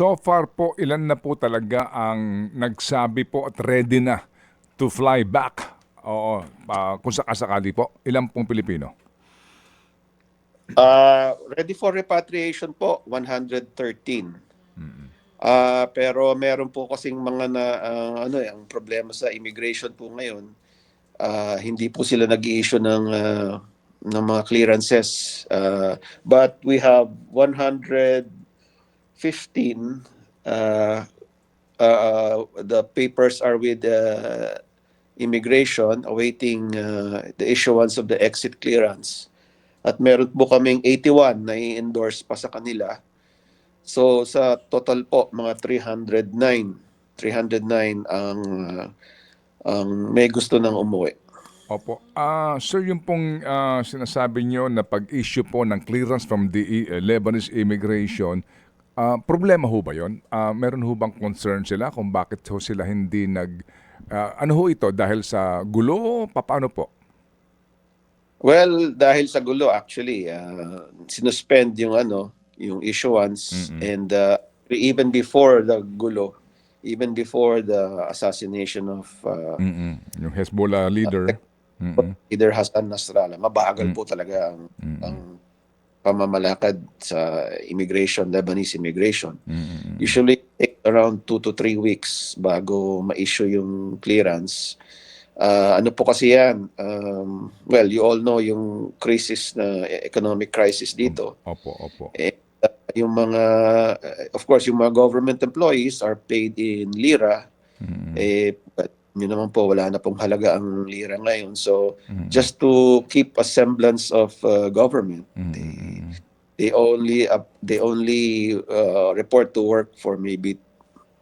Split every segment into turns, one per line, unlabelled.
So far po, ilan na po talaga ang nagsabi po at ready na to fly back? Oo, ah, kung sakasakali po, ilan pong Pilipino?
Uh, ready for repatriation po, 113. Ah, pero meron po kasing mga na ah, ano eh, ang problema sa immigration po ngayon, ah, hindi po sila nag-i-issue ng ah, ng mga clearances. Ah, but we have 115 uh, uh, the papers are with uh, immigration awaiting uh, the issuance of the exit clearance. At meron po kaming 81 na i-endorse pa sa kanila. So sa total po mga 309 309 ang uh, ang may gusto nang umuwi.
Opo. Ah, sir, yung pong ah, sinasabi nyo na pag-issue po ng clearance from the eh, Lebanese immigration, ah, problema ho ba yun? Ah, meron ho bang concern sila kung bakit ho sila hindi nag... ah, ano ho ito? Dahil sa gulo? Paano po?
Well, dahil sa gulo actually, uh, sinuspend yung ano, yung issuance and uh, even before the gulo, even before the assassination of uh,
Mm-mm. Yung Hezbollah leader. Mm-mm.
either Hassan Nasrallah, mabagal po talaga ang, ang pamamalakad sa immigration, Lebanese immigration. Usually take around two to three weeks bago ma-issue yung clearance. Ah, ano po kasi yan? Um, well, you all know yung crisis na economic crisis dito.
Opo, opo.
Eh, uh, yung mga, uh, of course, yung mga government employees are paid in lira. Eh, but yun naman po, wala na pong halaga ang lira ngayon. So, just to keep a semblance of uh, government, they, they only up they only uh, report to work for maybe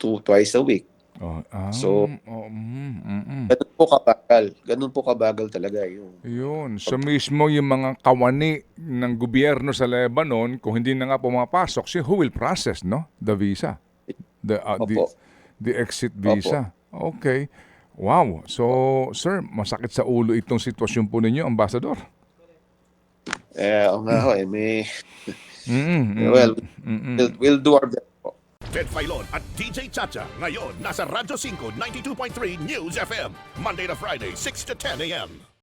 two twice a week.
Oh, ah,
So-
oh, mm, mm, mm.
Ganun po kabagal. Ganun po kabagal talaga yung
Yun. So mismo yung mga kawani ng gobyerno sa Lebanon, kung hindi na nga pumapasok, si who will process, no? The visa. The, uh, the,
Opo.
the exit visa. Okay. Wow. So, sir, masakit sa ulo itong sitwasyon po ninyo, Ambassador.
Eh o nga ho, eh, may well, we'll, we'll do our best po.
Ted Filon at DJ Chacha. Ngayon, nasa Radyo 5, 92.3 News FM. Monday to Friday, 6 to 10 a.m.